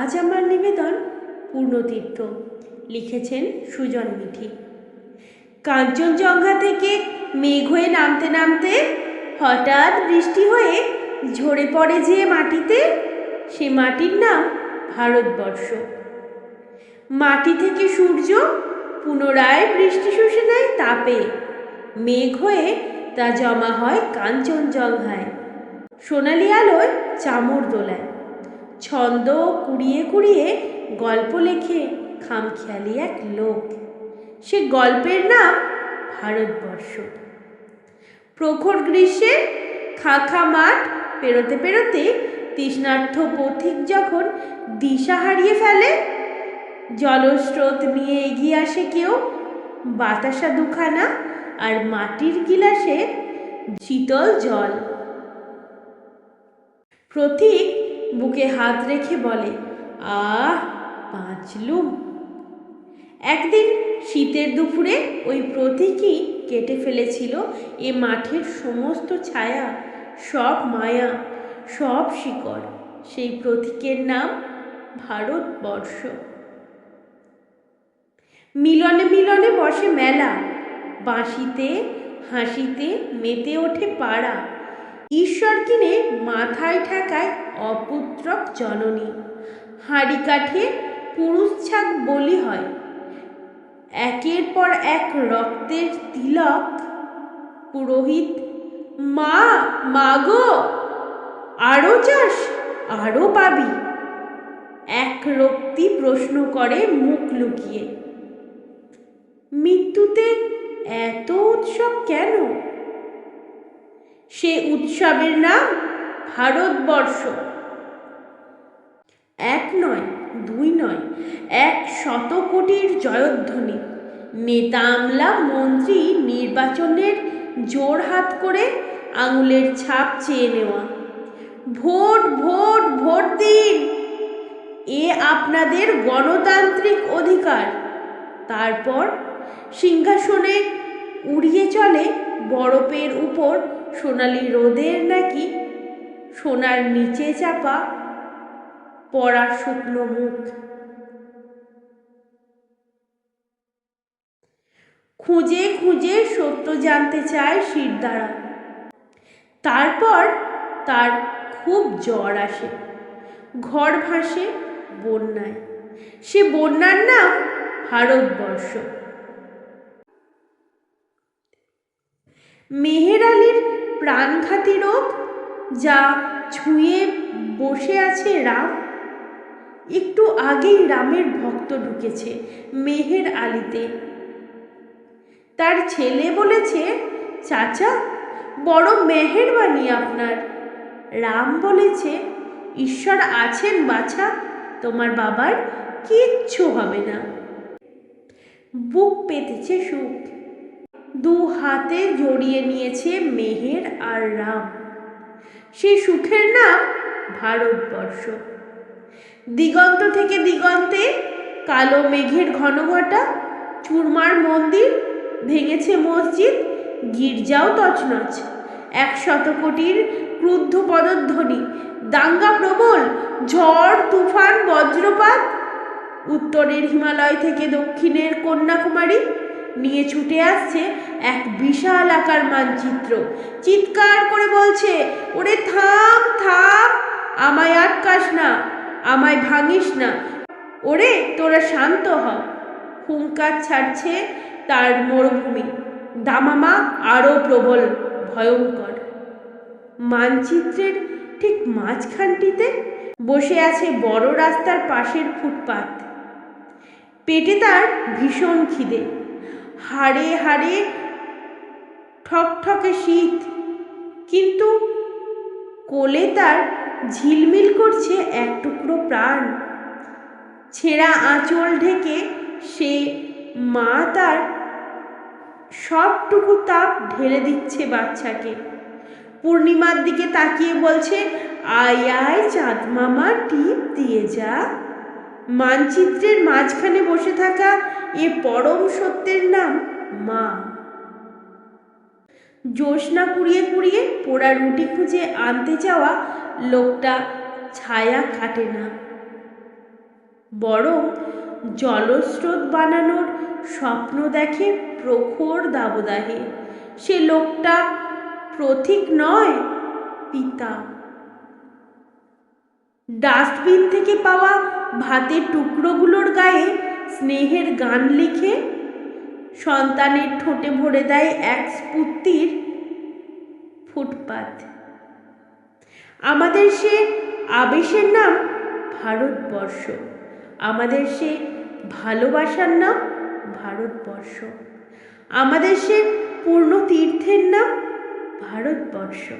আজ আমার নিবেদন পূর্ণতীর্থ, লিখেছেন সুজন মিঠি। কাঞ্চনজঙ্ঘা থেকে মেঘ হয়ে নামতে নামতে হঠাৎ বৃষ্টি হয়ে ঝরে পড়ে যে মাটিতে, সে মাটির নাম ভারতবর্ষ। মাটি থেকে সূর্য পুনরায় বৃষ্টি শুষে নেয় তাপে, মেঘ হয়ে তা জমা হয় কাঞ্চনজঙ্ঘায় সোনালি আলোয় চামর দোলায়। ছন্দ কুড়িয়ে কুড়িয়ে গল্প লেখে খামখেয়ালি এক লোক। সে গল্পের নাম ভারতবর্ষ। প্রখর গ্রীষ্মে খাখা মাঠ পেরোতে পেরোতে তৃষ্ণার্থ পথিক যখন দিশা হারিয়ে ফেলে, জলস্রোত নিয়ে এগিয়ে আসে কেউ, বাতাসা দুখানা আর মাটির গিলাসে শীতল জল। প্রতীক বুকে হাত রেখে বলে, আহ বাঁচলুম একদিন শীতের দুপুরে ওই প্রতীকই কেটে ফেলেছিল এ মাঠের সমস্ত ছায়া, সব মায়া, সব শিকড়। সেই প্রতীকের নাম ভারতবর্ষ। মিলনে মিলনে বসে মেলা। বাঁশিতে, হাসিতে মেতে ওঠে পাড়া। ঈশ্বর কিনে মাথায় ঠেকায় অপুত্রক জননী। হাঁড়ি কাঠে পুরুষ ছাগ বলি হয়। একের পর এক রক্তের তিলক। পুরোহিত, মা মাগো আরও চাস আরও পাবি। এক রক্তি প্রশ্ন করে মুখ লুকিয়ে। মৃত্যুতে এত উৎসব কেন? সে উৎসবের নাম ভারতবর্ষ। এক নয়, দুই নয়, এক শত কোটির জয়ধ্বনি। নেতা আমলা মন্ত্রী নির্বাচনের জোর হাত করে আঙুলের ছাপ চেয়ে নেওয়া। ভোট ভোট ভোট দিন। এ আপনাদের গণতান্ত্রিক অধিকার। তারপর সিংহাসনে উড়িয়ে চলে বরফের উপর সোনালি রোদের নাকি সোনার নিচে চাপা পড়া শুকনো মুখ। খুঁজে খুঁজে সত্য জানতে চায় শিরদাঁড়া। তারপর তার খুব জ্বর আসে। ঘর ভাসে বন্যায়। সে বন্যার নাম ভারতবর্ষ। মেহের আলীর প্রাণঘাতী রোগ যা ছুঁয়ে বসে আছে রাম? একটু আগেই রামের ভক্ত ঢুকেছে মেহের আলিতে। তার ছেলে বলেছে, চাচা, বড় মেহেরবানি আপনার। রাম বলেছে, ঈশ্বর আছেন বাছা, তোমার বাবার কিচ্ছু হবে না। বুক পেতেছে সুখ। দু হাতে জড়িয়ে নিয়েছে মেহের আর রাম। সেই সুখের নাম ভারতবর্ষ। দিগন্ত থেকে দিগন্তে কালো মেঘের ঘনঘটা, চুরমার মন্দির, ভেঙেছে মসজিদ, গির্জাও তছনছ। এক শত কোটির ক্রুদ্ধ পদধ্বনি, দাঙ্গা প্রবল, ঝড়, তুফান, বজ্রপাত। উত্তরের হিমালয় থেকে দক্ষিণের কন্যাকুমারী নিয়ে ছুটে আসছে এক বিশাল আকার মানচিত্র। চিৎকার করে বলছে, ওরে থাম থাম, আমায় আটকাস না, আমায় ভাঙিস না। ওরে, তোরা শান্ত হ। হুঙ্কার ছাড়ছে তার মরুভূমি। দামামা আরও প্রবল, ভয়ঙ্কর। মানচিত্রের ঠিক মাঝখানটিতে বসে আছে বড় রাস্তার পাশের ফুটপাত। পেটে তার ভীষণ খিদে। হাড়ে হাড়ে ঠকঠকে শীত। কিন্তু কোলে তার ঝিলমিল করছে এক টুকরো প্রাণ। ছেঁড়া আঁচল ঢেকে সে মা তার সবটুকু তাপ ঢেলে দিচ্ছে বাচ্চাকে। পূর্ণিমার দিকে তাকিয়ে বলছে, আয় আয় চাঁদ মামা, টিপ দিয়ে যা। মানচিত্রের মাঝখানে বসে থাকা এ পরম সত্যের নাম মা। জ্যোৎস্না কুড়িয়ে কুড়িয়ে পোড়া রুটি খুঁজে আনতে যাওয়া লোকটা ছায়া কাটে না। বরং জলস্রোত বানানোর স্বপ্ন দেখে প্রখর দাবদাহে। সে লোকটা প্রথিক নয়, পিতা। ডাস্টবিন থেকে পাওয়া ভাতের টুকরোগুলোর গায়ে স্নেহের গান লিখে সন্তানের ঠোঁটে ভরে দেয় এক স্ফূর্তির ফুটপাত। আমাদের সে আবেশের নাম ভারতবর্ষ। আমাদের সে ভালোবাসার নাম ভারতবর্ষ। আমাদের সে পূর্ণ তীর্থের নাম ভারতবর্ষ।